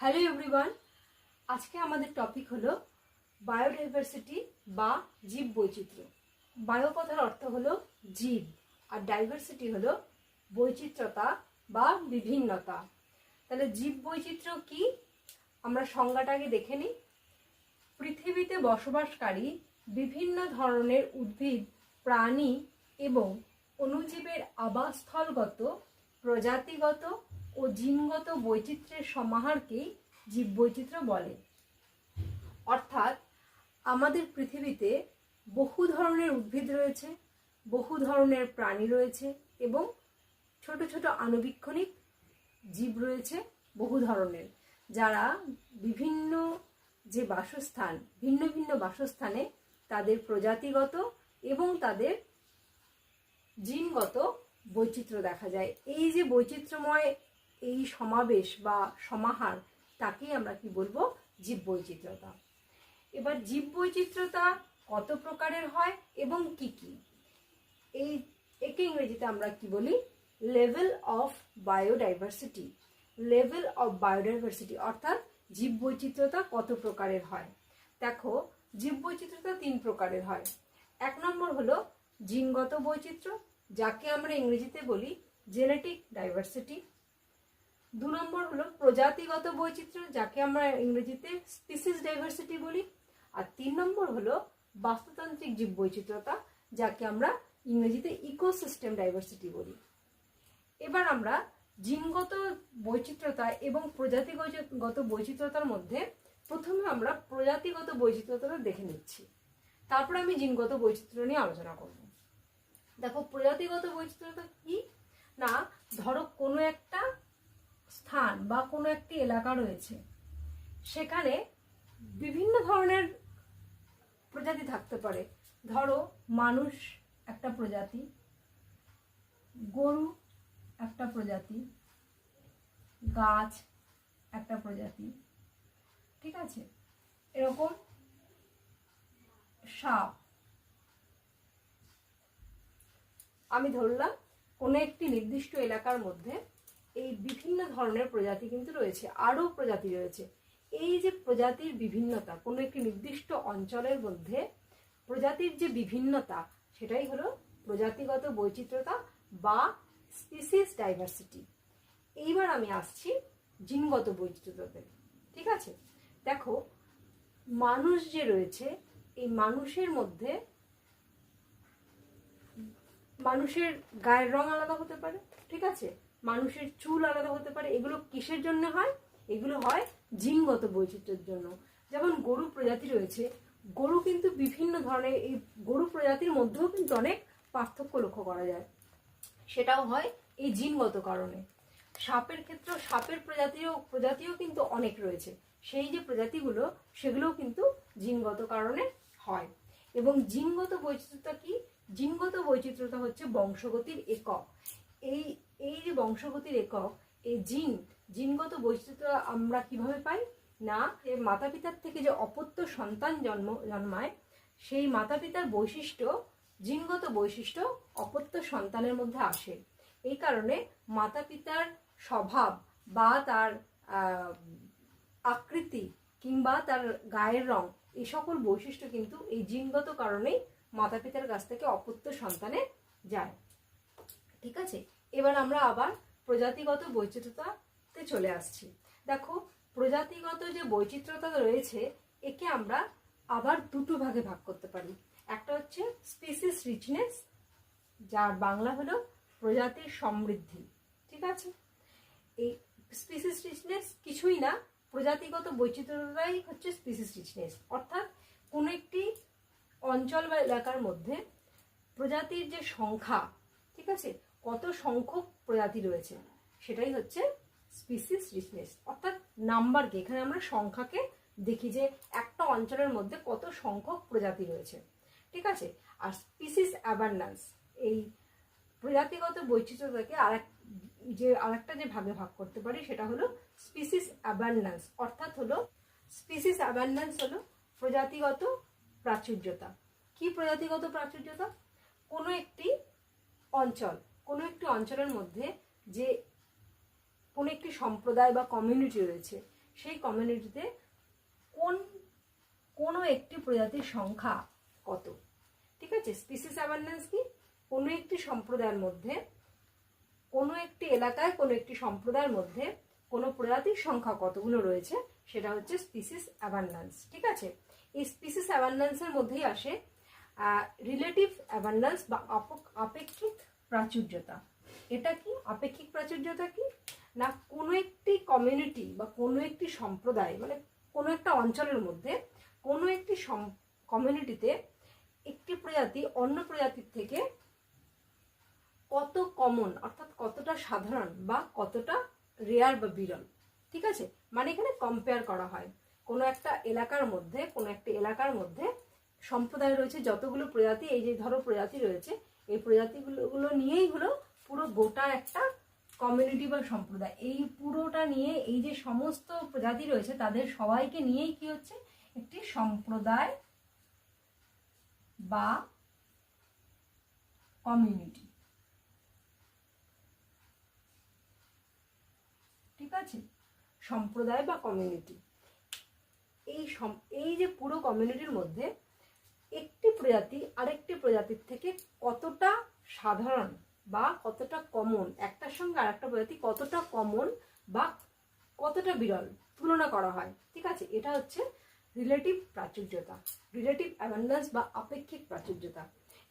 Hello everyone আজকে আমাদের topic হলো বায়োডাইভার্সিটি বা জীব বৈচিত্র্য। বায়ো কথার অর্থ হলো জীব আর ডাইভার্সিটি হলো বৈচিত্র্যতা বা বিভিন্নতা। তাহলে জীব বৈচিত্র্য কি? আমরা সংজ্ঞাটাকে দেখে নিই। পৃথিবীতে বসবাসকারী বিভিন্ন ধরনের উদ্ভিদ, প্রাণী এবং অণুজীবের আবাসস্থলগত, প্রজাতিগত ও জিনগত বৈচিত্র্যের সমাহারকেই জীববৈচিত্র্য বলে। অর্থাৎ আমাদের পৃথিবীতে বহু ধরনের উদ্ভিদ রয়েছে, বহু ধরনের প্রাণী রয়েছে এবং ছোট ছোট আণুবীক্ষণিক জীব রয়েছে বহু ধরনের, যারা বিভিন্ন যে বাসস্থান, ভিন্ন ভিন্ন বাসস্থানে তাদের প্রজাতিগত এবং তাদের জিনগত বৈচিত্র্য দেখা যায়। এই যে বৈচিত্র্যময় এই সমাবেশ বা সমাহার, তাকেই আমরা কি বলব? জীব বৈচিত্র্যতা এবার জীব বৈচিত্র্যতা কত প্রকারের হয় এবং কি কি? এই একে ইংরেজিতে আমরা কি বলি? Level of biodiversity. Level of biodiversity অর্থাৎ জীব বৈচিত্র্যতা কত প্রকারের হয়? দেখো জীব বৈচিত্র্যতা তিন প্রকারের হয়। এক নম্বর হলো জিনগত বৈচিত্র্য, যাকে আমরা ইংরেজিতে বলি জেনেটিক ডাইভার্সিটি। দু নম্বর হলো প্রজাতিগত বৈচিত্র্য, যাকে আমরা ইংরেজিতে স্পিসিস ডাইভার্সিটি বলি। আর তিন নম্বর হলো বাস্তুতান্ত্রিক জীব বৈচিত্র্যতা যাকে আমরা ইংরেজিতে ইকোসিস্টেম ডাইভার্সিটি বলি। এবার আমরা জিনগত বৈচিত্র্যতা এবং প্রজাতিগত বৈচিত্র্যতার মধ্যে প্রথমে আমরা প্রজাতিগত বৈচিত্র্যতা দেখে নিচ্ছি। তারপরে আমি জিনগত বৈচিত্র্য নিয়ে আলোচনা করব। দেখো, প্রজাতিগত বৈচিত্র্যতা কি? না, ধরো কোনো একটা স্থান বা কোনো একটি এলাকা রয়েছে, সেখানে বিভিন্ন ধরনের প্রজাতি থাকতে পারে। ধরো, মানুষ একটা প্রজাতি, গরু একটা প্রজাতি, গাছ একটা প্রজাতি, ঠিক আছে? এরকম সাপ। আমি ধরলাম কোনো একটি নির্দিষ্ট এলাকার মধ্যে এই বিভিন্ন ধরনের প্রজাতি কিন্তু রয়েছে, আরও প্রজাতি রয়েছে। এই যে প্রজাতির বিভিন্নতা, কোনো একটি নির্দিষ্ট অঞ্চলের মধ্যে প্রজাতির যে বিভিন্নতা, সেটাই হলো প্রজাতিগত বৈচিত্র্যতা বা স্পিসিস ডাইভার্সিটি এইবার আমি আসছি জিনগত বৈচিত্র্যতাতে ঠিক আছে? দেখো, মানুষ যে রয়েছে, এই মানুষের মধ্যে মানুষের গায়ের রং আলাদা হতে পারে, ঠিক আছে? মানুষের চুল আলাদা হতে পারে। এগুলো কিসের জন্য হয়? এগুলো হয় জিনগত বৈচিত্র্যের জন্য। যেমন গরু প্রজাতি রয়েছে, গরু কিন্তু বিভিন্ন ধরনের, এই গরু প্রজাতির মধ্যেও কিন্তু অনেক পার্থক্য লক্ষ্য করা যায়। সেটাও হয় এই জিনগত কারণে। সাপের ক্ষেত্রে সাপের প্রজাতিও প্রজাতিও কিন্তু অনেক রয়েছে। সেই যে প্রজাতিগুলো, সেগুলোও কিন্তু জিনগত কারণে হয়। এবং জিনগত বৈচিত্র্যতা কি? জিনগত বৈচিত্র্যতা হচ্ছে বংশগতির একক। এই এই যে বংশগতির একক, এই জিন, জিনগত বৈচিত্র্য আমরা কীভাবে পাই? না মাতা পিতার থেকে যে অপত্য সন্তান জন্ম, জন্মায়, সেই মাতা পিতার বৈশিষ্ট্য, জিনগত বৈশিষ্ট্য অপত্য সন্তানের মধ্যে আসে। এই কারণে মাতা পিতার স্বভাব বা তার আকৃতি কিংবা তার গায়ের রং এই সকল বৈশিষ্ট্য কিন্তু এই জিনগত কারণেই মাতা পিতার কাছ থেকে অপত্য সন্তানে যায়। ঠিক আছে? এবার আমরা আবার প্রজাতিগত বৈচিত্র্যতাতে চলে আসছি। দেখো, প্রজাতিগত যে বৈচিত্র্যতা রয়েছে, একে আমরা আবার দুটো ভাগে ভাগ করতে পারি। একটা হচ্ছে স্পিসিস রিচনেস যার বাংলা হলো প্রজাতির সমৃদ্ধি। ঠিক আছে? এই স্পিসিস রিচনেস কিছুই না, প্রজাতিগত বৈচিত্র্যটাই হচ্ছে স্পিসিস রিচনেস অর্থাৎ কোনো একটি অঞ্চল বা এলাকার মধ্যে প্রজাতির যে সংখ্যা, ঠিক আছে? কত সংখ্যক প্রজাতি রয়েছে? সেটাই হচ্ছে স্পিসিস রিচনেস অর্থাৎ নাম্বারকে এখানে আমরা সংখ্যাকে দেখি যে একটা অঞ্চলের মধ্যে কত সংখ্যক প্রজাতি রয়েছে। ঠিক আছে? আর স্পিসিস অ্যাবান্ডান্স এই প্রজাতিগত বৈচিত্র্যটাকে আরেক, যে আরেকটা যে ভাগে ভাগ করতে পারি সেটা হলো স্পিসিস অ্যাবান্ডান্স অর্থাৎ হলো স্পিসিস অ্যাবান্ডান্স হলো প্রজাতিগত প্রাচুর্যতা। কি প্রজাতিগত প্রাচুর্যতা? কোনো একটি অঞ্চল কোনো একটি অঞ্চলের মধ্যে যে কোনো একটি সম্প্রদায় বা কমিউনিটি রয়েছে, সেই কমিউনিটিতে কোন, কোনো একটি প্রজাতির সংখ্যা কত? ঠিক আছে? স্পিসিস অ্যাবান্ডেন্স কি? কোনো একটি সম্প্রদায়ের মধ্যে, কোনো একটি এলাকায় কোনো একটি সম্প্রদায়ের মধ্যে কোনো প্রজাতির সংখ্যা কতগুলো রয়েছে, সেটা হচ্ছে স্পিসিস অ্যাবান্ডেন্স ঠিক আছে? এই স্পিসিস অ্যাবান্ডেন্সের মধ্যেই আসে রিলেটিভ অ্যাবান্ডেন্স বা আপক- আপেক্ষিক প্রাচুর্যতা। এটা কি আপেক্ষিক প্রাচুর্যতা কি? না কোনো একটি কমিউনিটি বা কোনো একটি সম্প্রদায় মানে কোনো একটা অঞ্চলের মধ্যে কোনো একটি কমিউনিটিতে একটি প্রজাতি অন্য প্রজাতির থেকে কত কমন অর্থাৎ কতটা সাধারণ বা কতটা রেয়ার বা বিরল। ঠিক আছে? মানে এখানে কম্পেয়ার করা হয়। কোনো একটা এলাকার মধ্যে, কোনো একটা এলাকার মধ্যে সম্প্রদায় রয়েছে, যতগুলো প্রজাতি, এই যে ধরো প্রজাতি রয়েছে এই প্রজাতিগুলো নিয়েই হলো পুরো গোটা একটা কমিউনিটি বা সম্প্রদায়। এই পুরোটা নিয়ে এই যে সমস্ত প্রজাতি রয়েছে, তাদের সবাইকে নিয়েই কি হচ্ছে? একটি সম্প্রদায় বা কমিউনিটি ঠিক আছে? সম্প্রদায় বা কমিউনিটি এই এই যে পুরো কমিউনিটির মধ্যে একটি প্রজাতি আরেকটি প্রজাতির থেকে কতটা সাধারণ বা কতটা কমন একটার সঙ্গে আরেকটা প্রজাতি কতটা কমন বা কতটা বিরল? তুলনা করা হয়, ঠিক আছে? এটা হচ্ছে রিলেটিভ প্রাচুর্যতা রিলেটিভ অ্যাবান্ডেন্স বা আপেক্ষিক প্রাচুর্যতা।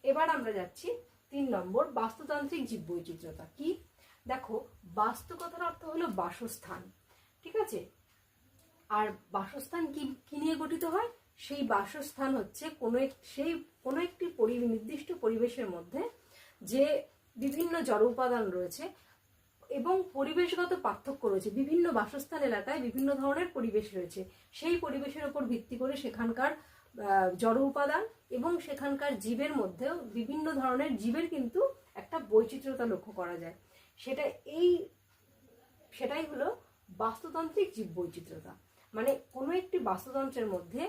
এবার আমরা যাচ্ছি তিন নম্বর বাস্তুতান্ত্রিক জীব জীববৈচিত্র্যতা। কি? দেখো বাস্তু কথার অর্থ হলো বাসস্থান, ঠিক আছে? আর বাসস্থান কি কি নিয়ে গঠিত হয়? সেই বাসস্থান হচ্ছে কোনো এক, সেই কোনো একটি পরি, নির্দিষ্ট পরিবেশের মধ্যে যে বিভিন্ন জড় উপাদান রয়েছে এবং পরিবেশগত পার্থক্য রয়েছে। বিভিন্ন বাসস্থান এলাকায় বিভিন্ন ধরনের পরিবেশ রয়েছে। সেই পরিবেশের উপর ভিত্তি করে সেখানকার জড় উপাদান এবং সেখানকার জীবের মধ্যেও বিভিন্ন ধরনের জীবের কিন্তু একটা বৈচিত্র্যতা লক্ষ্য করা যায়। সেটা এই, সেটাই হলো বাস্তুতান্ত্রিক জীব বৈচিত্র্যতা মানে কোনো একটি বাস্তুতন্ত্রের মধ্যে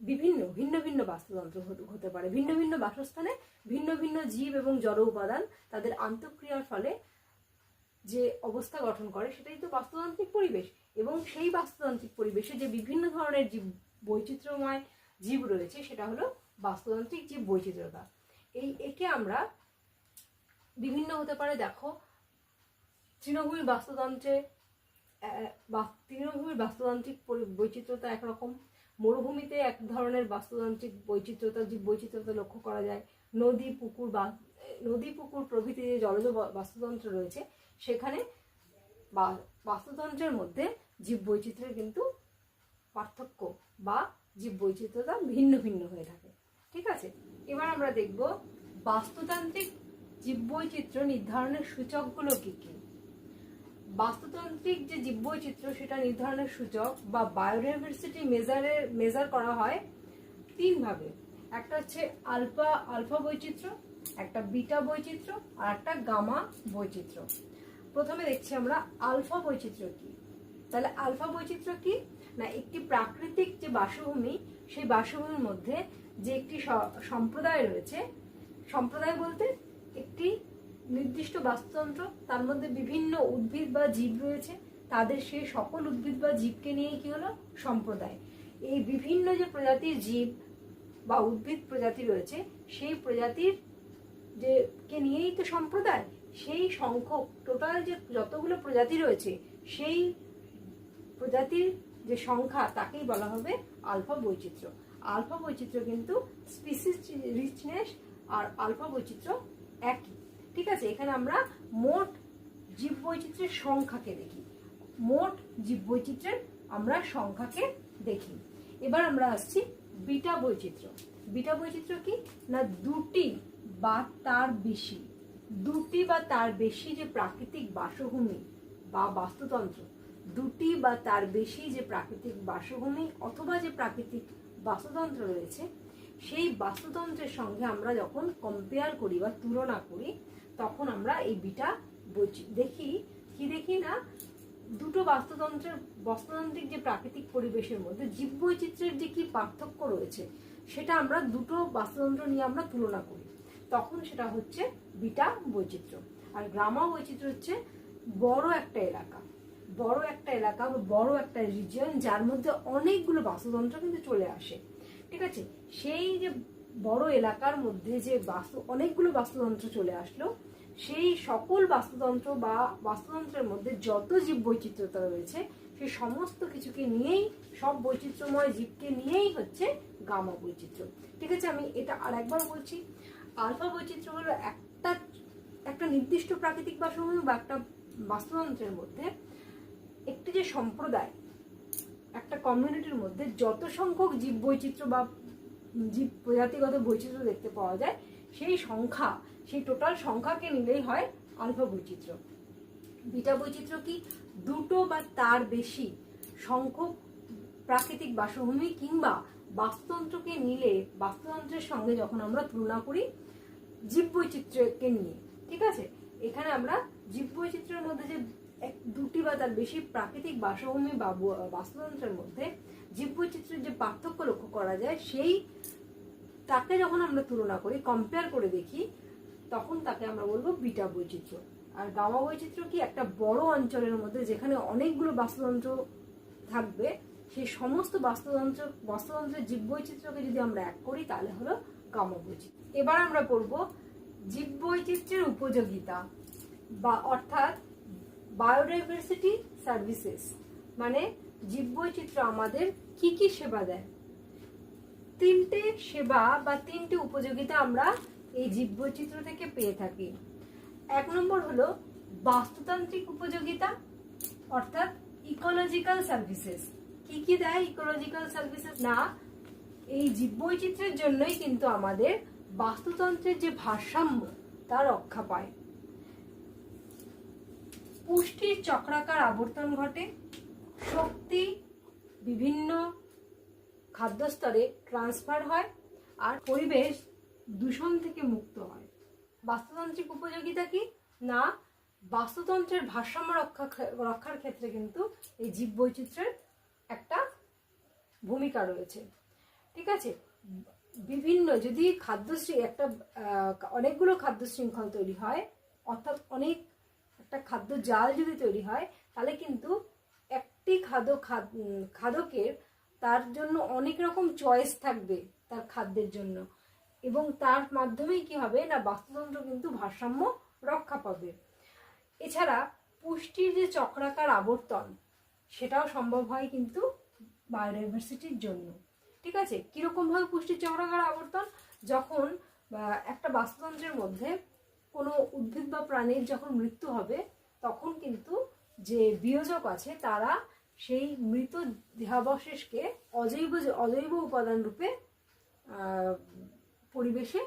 বিভিন্ন, ভিন্ন ভিন্ন বাস্তুতন্ত্র হতে- পারে। ভিন্ন ভিন্ন বাসস্থানে ভিন্ন ভিন্ন জীব এবং জড় উপাদান তাদের আন্তঃক্রিয়ার ফলে যে অবস্থা গঠন করে, সেটাই তো বাস্তুতান্ত্রিক পরিবেশ। এবং সেই বাস্তুতান্ত্রিক পরিবেশে যে বিভিন্ন ধরনের জীব বৈচিত্র্যময় জীব রয়েছে, সেটা হলো বাস্তুতান্ত্রিক জীব বৈচিত্র্যতা। এই একে আমরা বিভিন্ন হতে পারে, দেখো তৃণভূমির বাস্তুতন্ত্রে তৃণভূমির বাস্তুতান্ত্রিক বৈচিত্র্যতা একরকম। মরুভূমিতে এক ধরনের বাস্তুতান্ত্রিক বৈচিত্র্যতা জীব বৈচিত্র্যতা লক্ষ্য করা যায়। নদী, পুকুর, বা, নদী, পুকুর প্রভৃতি যে জলজ বাস্তুতন্ত্র রয়েছে, সেখানে বাস্তুতন্ত্রের মধ্যে জীব বৈচিত্র্যের কিন্তু পার্থক্য বা জীব বৈচিত্র্যতা ভিন্ন ভিন্ন হয়ে থাকে। ঠিক আছে? এবার আমরা দেখব বাস্তুতান্ত্রিক জীববৈচিত্র্য নির্ধারণের সূচকগুলো কী কি? বাস্তুতান্ত্রিক যে জীববৈচিত্র্য সেটা নির্ধারণের সূচক বা বায়োডাইভার্সিটি মেজারের মেজার করা হয় তিনভাবে একটা হচ্ছে আলফা আলফা বৈচিত্র্য, একটা বিটা বৈচিত্র্য, আর একটা গামা বৈচিত্র্য। প্রথমে দেখছি আমরা আলফা বৈচিত্র্য কি। তাহলে আলফা বৈচিত্র্য কি? না, একটি প্রাকৃতিক যে বাসভূমি, সেই বাসভূমির মধ্যে যে একটি সম্প্রদায় রয়েছে, সম্প্রদায় বলতে একটি নির্দিষ্ট বাস্তুতন্ত্র, তার মধ্যে বিভিন্ন উদ্ভিদ বা জীব রয়েছে, তাদের সেই সকল উদ্ভিদ বা জীবকে নিয়ে কি হলো? সম্প্রদায়। এই বিভিন্ন যে প্রজাতির জীব বা উদ্ভিদ প্রজাতি রয়েছে, সেই প্রজাতির যে কে নিয়েই তো সম্প্রদায়, সেই সংখ্যক টোটাল যে যতগুলো প্রজাতি রয়েছে, সেই প্রজাতির যে সংখ্যা, তাকেই বলা হবে আলফা বৈচিত্র্য। আলফা বৈচিত্র্য কিন্তু স্পিসিস রিচনেস আর আলফা বৈচিত্র্য একই। ঠিক আছে? এখানে আমরা মোট জীব বৈচিত্র্যের সংখ্যাকে দেখি। মোট জীব বৈচিত্র্যের আমরা সংখ্যাকে দেখি। এবার আমরা আসছি বিটা বৈচিত্র্য। বিটা বৈচিত্র্য কি? না, দুটি বা তার বেশি। দুটি বা তার বেশি যে প্রাকৃতিক বাসভূমি বা বাস্তুতন্ত্র, দুটি বা তার বেশি যে প্রাকৃতিক বাসভূমি অথবা যে প্রাকৃতিক বাস্তুতন্ত্র রয়েছে, সেই বাস্তুতন্ত্রের সঙ্গে আমরা যখন কম্পেয়ার করি বা তুলনা করি তখন আমরা এই বিটা দেখি, কি দেখি না? দুটো বাস্তুতন্ত্রের, বাস্তুতান্ত্রিক যে প্রাকৃতিক পরিবেশের মধ্যে জীববৈচিত্র্যের যে কি পার্থক্য রয়েছে, সেটা আমরা দুটো বাস্তুতন্ত্র নিয়ে আমরা তুলনা করি। তখন সেটা হচ্ছে বিটা বৈচিত্র্য। আর গ্রামা বৈচিত্র্য হচ্ছে বড় একটা এলাকা। বড় একটা এলাকা বা বড় একটা রিজিয়ন যার মধ্যে অনেকগুলো বাস্তুতন্ত্র কিন্তু চলে আসে। ঠিক আছে? সেই যে বড় এলাকার মধ্যে যে বাস্তু, অনেকগুলো বাস্তুতন্ত্র চলে আসলো। সেই সকল বাস্তুতন্ত্র বা বাস্তুতন্ত্রের মধ্যে যত জীব বৈচিত্র্যতা রয়েছে, সেই সমস্ত কিছুকে নিয়েই, সব বৈচিত্র্যময় জীবকে নিয়েই হচ্ছে গামা বৈচিত্র্য। ঠিক আছে, আমি এটা আর একবার বলছি। আলফা বৈচিত্র্য হলো একটা একটা নির্দিষ্ট প্রাকৃতিক বাসভূমি বা একটা বাস্তুতন্ত্রের মধ্যে একটি যে সম্প্রদায়, একটা কমিউনিটির মধ্যে যত সংখ্যক জীব বৈচিত্র্য বা জীব প্রজাতিগত বৈচিত্র্য দেখতে পাওয়া যায়, সেই সংখ্যা, সেই টোটাল সংখ্যাকে নিলেই হয় আলফা বৈচিত্র্য। বিটা বৈচিত্র্য কি? দুটো বা তার বেশি সংখ্যক প্রাকৃতিক বাসভূমি কিংবা বাস্তুতন্ত্রকে নিলে, বাস্তুতন্ত্রের সঙ্গে যখন আমরা তুলনা করি, জীব বৈচিত্র্যকে নিয়ে, ঠিক আছে? এখানে আমরা জীব বৈচিত্র্যের মধ্যে যে এক, দুটি বা তার বেশি প্রাকৃতিক বাসভূমি বা বাস্তুতন্ত্রের মধ্যে জীব বৈচিত্র্যের যে পার্থক্য লক্ষ্য করা যায়, সেই তাকে যখন আমরা তুলনা করি কম্পেয়ার করে দেখি, তখন তাকে আমরা বলব বিটা বৈচিত্র্য। আর গামা বৈচিত্র্য কি একটা বড় অঞ্চলের মধ্যে যেখানে অনেকগুলো বাস্তুতন্ত্র থাকবে, সেই সমস্ত বাস্তুতন্ত্র, বাস্তুতন্ত্রের জীব বৈচিত্র্যকে যদি আমরা এক করি, তাহলে হলো গামা বৈচিত্র্য। এবার আমরা পড়ব জীব বৈচিত্র্যের উপযোগিতা বা অর্থাৎ বায়োডাইভার্সিটি সার্ভিসেস মানে জীব বৈচিত্র্য আমাদের কি কি সেবা দেয়? তিনটে সেবা বা তিনটে উপযোগিতা আমরা এই জীব বৈচিত্র্য থেকে পেয়ে থাকি। এক নম্বর হলো বাস্তুতান্ত্রিক উপযোগিতা, অর্থাৎ ইকোলজিক্যাল সার্ভিসেস কি কি দেয় ইকোলজিক্যাল সার্ভিসেস না, এই জীব বৈচিত্র্যের জন্যই কিন্তু আমাদের বাস্তুতন্ত্রের যে ভারসাম্য, তা রক্ষা পায়। পুষ্টির চক্রাকার আবর্তন ঘটে, শক্তি বিভিন্ন খাদ্যস্তরে ট্রান্সফার হয় আর পরিবেশ দূষণ থেকে মুক্ত হয়। বাস্তুতান্ত্রিক উপযোগিতা কি? না, বাস্তুতন্ত্রের ভারসাম্য রক্ষা রক্ষার ক্ষেত্রে কিন্তু এই জীব বৈচিত্র্যের একটা ভূমিকা রয়েছে। ঠিক আছে? বিভিন্ন, যদি খাদ্য শৃ- একটা অনেকগুলো খাদ্য শৃঙ্খল তৈরি হয়, অর্থাৎ অনেক একটা খাদ্য জাল যদি তৈরি হয়, তাহলে কিন্তু একটি খাদ্য খাদ- খাদকের তার জন্য অনেক রকম চয়েস থাকবে তার খাদ্যের জন্য। এবং তার মাধ্যমেই কি হবে না, বাস্তুতন্ত্র কিন্তু ভারসাম্য রক্ষা পাবে। এছাড়া পুষ্টির যে চক্রাকার আবর্তন, সেটাও সম্ভব হয় কিন্তু বায়োডাইভার্সিটির জন্য। ঠিক আছে? কীরকমভাবে পুষ্টির চক্রাকার আবর্তন? যখন একটা বাস্তুতন্ত্রের মধ্যে কোনো উদ্ভিদ বা প্রাণীর যখন মৃত্যু হবে, তখন কিন্তু যে বিয়োজক আছে, তারা সেই মৃত দেহাবশেষকে অজৈব অজৈব উপাদান রূপে পরিবেশে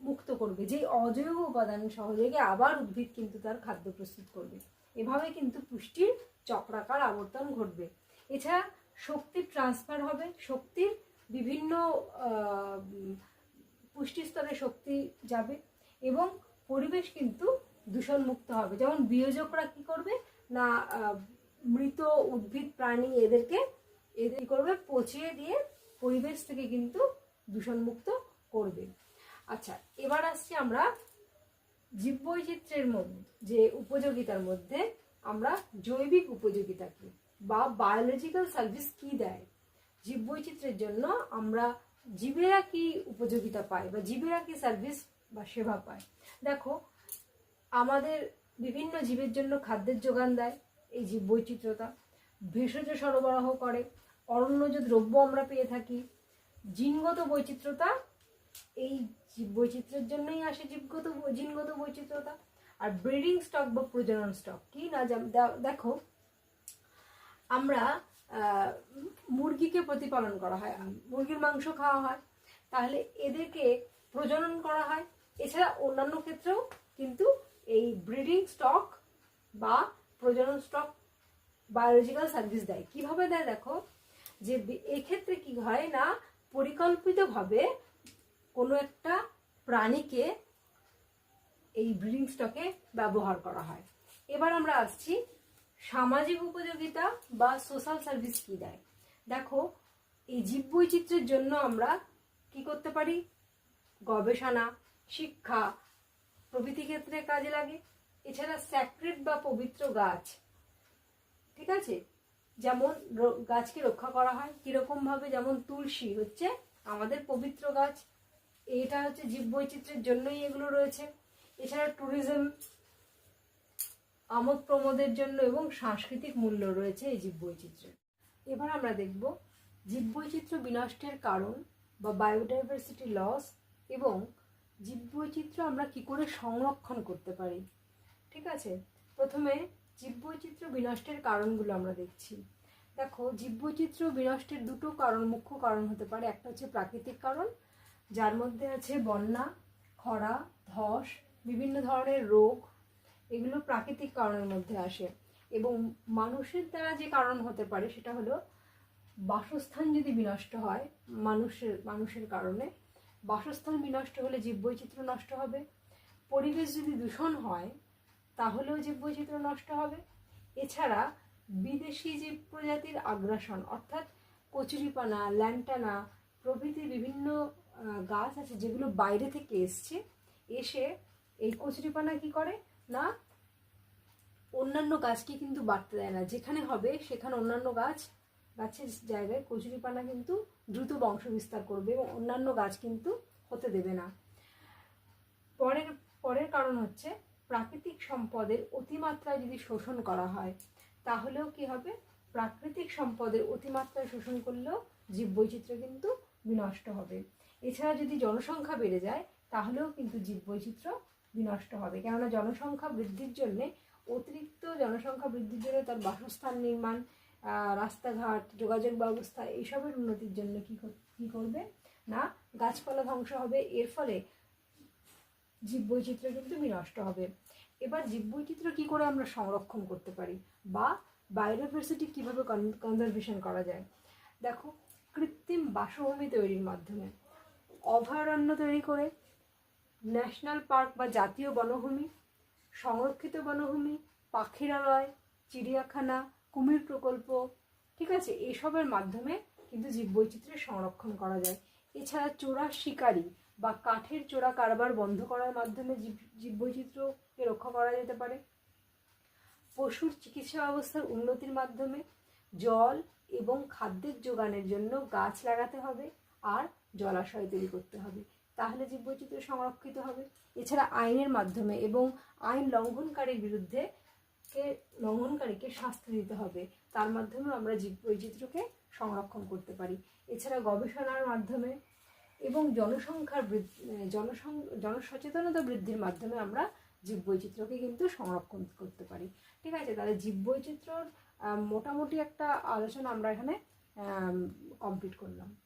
মুক্ত করবে। যেই অজৈব উপাদান সহযোগে আবার উদ্ভিদ কিন্তু তার খাদ্য প্রস্তুত করবে। এভাবে কিন্তু পুষ্টির চক্রাকার আবর্তন ঘটবে। এছাড়া শক্তির ট্রান্সফার হবে। শক্তির বিভিন্ন পুষ্টি স্তরে শক্তি যাবে এবং পরিবেশ কিন্তু দূষণমুক্ত হবে। যেমন বিয়োজকরা কি করবে? না মৃত উদ্ভিদ প্রাণী এদেরকে এদের করবে? পচিয়ে দিয়ে পরিবেশ থেকে কিন্তু দূষণমুক্ত করবে। আচ্ছা এবার আসছি আমরা জীববৈচিত্র্যের মধ্যে, যে উপযোগিতার মধ্যে আমরা জৈবিক উপযোগিতা কি বা বায়োলজিক্যাল সার্ভিস কি দেয়? জীববৈচিত্র্যের জন্য আমরা জীবেরা কি উপযোগিতা পায় বা জীবেরা কি সার্ভিস বা সেবা পায়? দেখো, আমাদের বিভিন্ন জীবের জন্য খাদ্যের যোগান দেয়। এই জীব বৈচিত্র্যতা, ভেষজ সরবরাহ করে, অরণ্যজ দ্রব্য আমরা পেয়ে থাকি। জিনগত বৈচিত্র্যতা, এই জীব বৈচিত্র্যের জন্যই আসে জীবগত, জিনগত বৈচিত্র্যতা। আর ব্রিডিং স্টক বা প্রজনন স্টক কি না দেখো, আমরা মুরগিকে প্রতিপালন করা হয়, মুরগির মাংস খাওয়া হয়। তাহলে এদেরকে প্রজনন করা হয়। এছাড়া অন্যান্য ক্ষেত্রেও কিন্তু এই ব্রিডিং স্টক বা প্রজনন স্টক বায়োলজিক্যাল সার্ভিস দেয়। কীভাবে দেয় দেখো? যে এক্ষেত্রে কি হয় না, পরিকল্পিতভাবে কোনো একটা প্রাণীকে এই ব্রিডিং স্টকে ব্যবহার করা হয়। এবার আমরা আসছি, সামাজিক উপযোগিতা বা সোশ্যাল সার্ভিস কি দেয়? দেখো, এই জীববৈচিত্র্যের জন্য আমরা কি করতে পারি? গবেষণা, শিক্ষা প্রভৃতি ক্ষেত্রে কাজে লাগে। এছাড়া স্যাক্রেড বা পবিত্র গাছ, ঠিক আছে? যেমন গাছকে রক্ষা করা হয় কীরকমভাবে যেমন তুলসী হচ্ছে আমাদের পবিত্র গাছ, এটা হচ্ছে জীববৈচিত্র্যের জন্যই এগুলো রয়েছে। এছাড়া ট্যুরিজম আমোদ প্রমোদের জন্য এবং সাংস্কৃতিক মূল্য রয়েছে এই জীববৈচিত্র্যের। এবার আমরা দেখব জীববৈচিত্র্য বিনষ্টের কারণ বা বায়োডাইভার্সিটি লস এবং জীববৈচিত্র্য আমরা কি করে সংরক্ষণ করতে পারি। ঠিক আছে? প্রথমে জীববৈচিত্র্য বিনষ্টের কারণগুলো আমরা দেখছি। দেখো, জীববৈচিত্র্য বিনষ্টের দুটো কারণ, মুখ্য কারণ হতে পারে। একটা হচ্ছে প্রাকৃতিক কারণ, যার মধ্যে আছে বন্যা, খরা, ধস, বিভিন্ন ধরনের রোগ। এগুলো প্রাকৃতিক কারণের মধ্যে আসে। এবং মানুষের দ্বারা যে কারণ হতে পারে, সেটা হলো বাসস্থান যদি বিনষ্ট হয়, মানুষের মানুষের কারণে, বাসস্থান বিনষ্ট হলে জীববৈচিত্র্য নষ্ট হবে। পরিবেশ যদি দূষণ হয় তাহলেও জীববৈচিত্র্য নষ্ট হবে। এছাড়া বিদেশি জীব প্রজাতির আগ্রাসন, অর্থাৎ কচুরিপানা, ল্যান্টানা প্রভৃতি বিভিন্ন গাছ আছে যেগুলো বাইরে থেকে এসছে। এসে এই কচুরিপানা কি করে? না, অন্যান্য গাছকে কিন্তু বাড়তে দেয় না। যেখানে হবে, সেখানে অন্যান্য গাছ গাছের জায়গায় কচুরিপানা কিন্তু দ্রুত বংশ বিস্তার করবে এবং অন্যান্য গাছ কিন্তু হতে দেবে না। পরের পরের কারণ হচ্ছে প্রাকৃতিক সম্পদের অতিমাত্রায় যদি শোষণ করা হয়, তাহলেও কি হবে? প্রাকৃতিক সম্পদের অতিমাত্রায় শোষণ করলেও জীববৈচিত্র্য কিন্তু বিনষ্ট হবে। এছাড়া যদি জনসংখ্যা বেড়ে যায়, তাহলেও কিন্তু জীববৈচিত্র্য বিনষ্ট হবে। কেননা জনসংখ্যা বৃদ্ধির জন্যে অতিরিক্ত জনসংখ্যা বৃদ্ধির জন্য তার বাসস্থান নির্মাণ রাস্তাঘাট, যোগাযোগ ব্যবস্থা, এইসবের উন্নতির জন্য কী কী করবে? না, গাছপালা ধ্বংস হবে। এর ফলে জীববৈচিত্র্য কিন্তু বিনষ্ট হবে। এবার জীববৈচিত্র্য কি করে আমরা সংরক্ষণ করতে পারি? বা বায়োডাইভার্সিটি কীভাবে কনজারভেশন করা যায়? দেখো, কৃত্রিম বাসভূমি তৈরির মাধ্যমে অভয়ারণ্য তৈরি করে ন্যাশনাল পার্ক বা জাতীয় বনভূমি, সংরক্ষিত বনভূমি, পাখিরালয়, চিড়িয়াখানা, কুমির প্রকল্প, ঠিক আছে? এসবের মাধ্যমে কিন্তু জীববৈচিত্র্যের সংরক্ষণ করা যায়। এছাড়া চোরা শিকারি বা কাঠের চোরা কারবার বন্ধ করার মাধ্যমে জীব, জীববৈচিত্র্যকে রক্ষা করা যেতে পারে। পশুর চিকিৎসা ব্যবস্থার উন্নতির মাধ্যমে জল এবং খাদ্যের যোগানের জন্য গাছ লাগাতে হবে আর জলাশয় তৈরি করতে হবে, তাহলে জীববৈচিত্র্য সংরক্ষিত হবে। এছাড়া আইনের মাধ্যমে এবং আইন লঙ্ঘনকারীর বিরুদ্ধে কে, লঙ্ঘনকারীকে শাস্তি দিতে হবে, তার মাধ্যমে আমরা জীববৈচিত্র্যকে সংরক্ষণ করতে পারি। এছাড়া গবেষণার মাধ্যমে এবং জনসংখ্যার বৃদ্ধি জনসং, জনসচেতনতা বৃদ্ধির মাধ্যমে আমরা জীববৈচিত্র্যকে কিন্তু সংরক্ষণ করতে পারি। ঠিক আছে? তাহলে জীববৈচিত্র্যর বৈচিত্র্যর মোটামুটি একটা আলোচনা আমরা এখানে কমপ্লিট করলাম।